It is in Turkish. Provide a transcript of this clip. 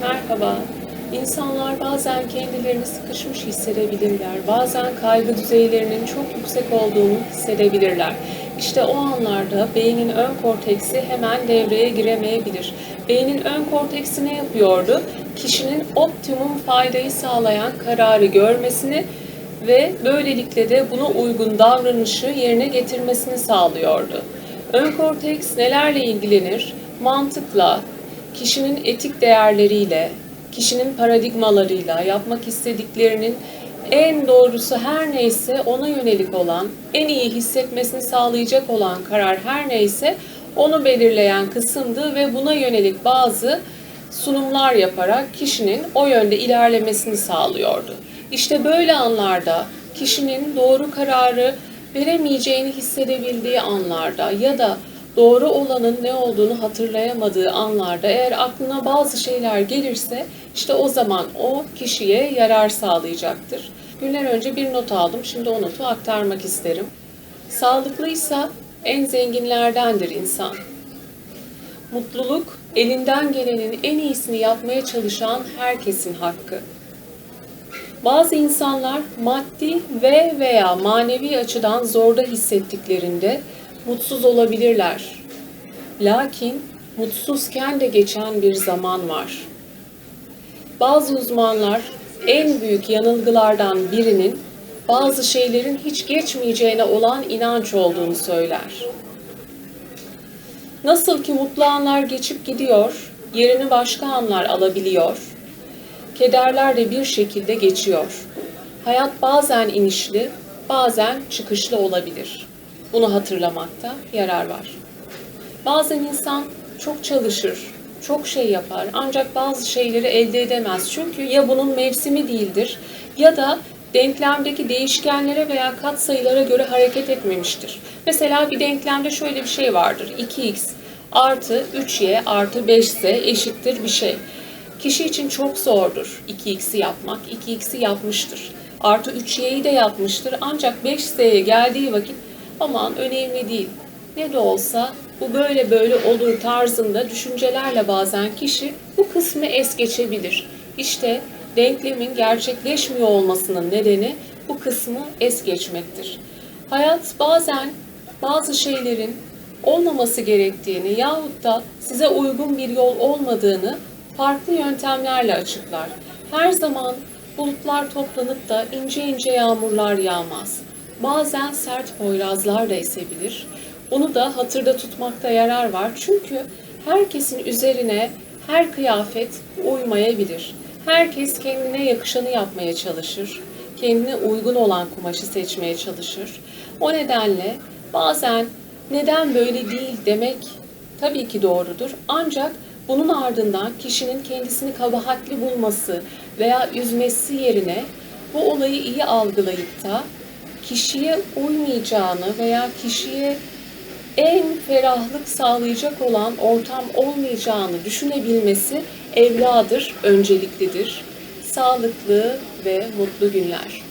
Merhaba. İnsanlar bazen kendilerini sıkışmış hissedebilirler. Bazen kaygı düzeylerinin çok yüksek olduğunu hissedebilirler. İşte o anlarda beynin ön korteksi hemen devreye giremeyebilir. Beynin ön korteksi ne yapıyordu? Kişinin optimum faydayı sağlayan kararı görmesini ve böylelikle de buna uygun davranışı yerine getirmesini sağlıyordu. Ön korteks nelerle ilgilenir? Mantıkla, kişinin etik değerleriyle, kişinin paradigmalarıyla, yapmak istediklerinin en doğrusu her neyse ona yönelik olan, en iyi hissetmesini sağlayacak olan karar her neyse onu belirleyen kısımdı ve buna yönelik bazı sunumlar yaparak kişinin o yönde ilerlemesini sağlıyordu. İşte böyle anlarda kişinin doğru kararı veremeyeceğini hissedebildiği anlarda ya da doğru olanın ne olduğunu hatırlayamadığı anlarda eğer aklına bazı şeyler gelirse işte o zaman o kişiye yarar sağlayacaktır. Günler önce bir not aldım. Şimdi o notu aktarmak isterim. Sağlıklıysa en zenginlerdendir insan. Mutluluk elinden gelenin en iyisini yapmaya çalışan herkesin hakkı. Bazı insanlar maddi ve veya manevi açıdan zorda hissettiklerinde mutsuz olabilirler. Lakin mutsuzken de geçen bir zaman var. Bazı uzmanlar en büyük yanılgılardan birinin bazı şeylerin hiç geçmeyeceğine olan inanç olduğunu söyler. Nasıl ki mutlu anlar geçip gidiyor, yerini başka anlar alabiliyor, kederler de bir şekilde geçiyor. Hayat bazen inişli, bazen çıkışlı olabilir. Bunu hatırlamakta yarar var. Bazen insan çok çalışır, çok şey yapar ancak bazı şeyleri elde edemez. Çünkü ya bunun mevsimi değildir ya da denklemdeki değişkenlere veya katsayılara göre hareket etmemiştir. Mesela bir denklemde şöyle bir şey vardır. 2x artı 3y artı 5z eşittir bir şey. Kişi için çok zordur 2x'i yapmak. 2x'i yapmıştır. Artı 3y'yi de yapmıştır. Ancak 5z'ye geldiği vakit aman önemli değil. Ne de olsa bu böyle böyle olur tarzında düşüncelerle bazen kişi bu kısmı es geçebilir. İşte denklemin gerçekleşmiyor olmasının nedeni bu kısmı es geçmektir. Hayat bazen bazı şeylerin olmaması gerektiğini yahut da size uygun bir yol olmadığını farklı yöntemlerle açıklar. Her zaman bulutlar toplanıp da ince ince yağmurlar yağmaz. Bazen sert poyrazlar da esebilir. Bunu da hatırda tutmakta yarar var. Çünkü herkesin üzerine her kıyafet uymayabilir. Herkes kendine yakışanı yapmaya çalışır. Kendine uygun olan kumaşı seçmeye çalışır. O nedenle bazen neden böyle değil demek tabii ki doğrudur. Ancak bunun ardından kişinin kendisini kabahatli bulması veya üzmesi yerine bu olayı iyi algılayıp da kişiye uymayacağını veya kişiye en ferahlık sağlayacak olan ortam olmayacağını düşünebilmesi evladır, önceliklidir. Sağlıklı ve mutlu günler.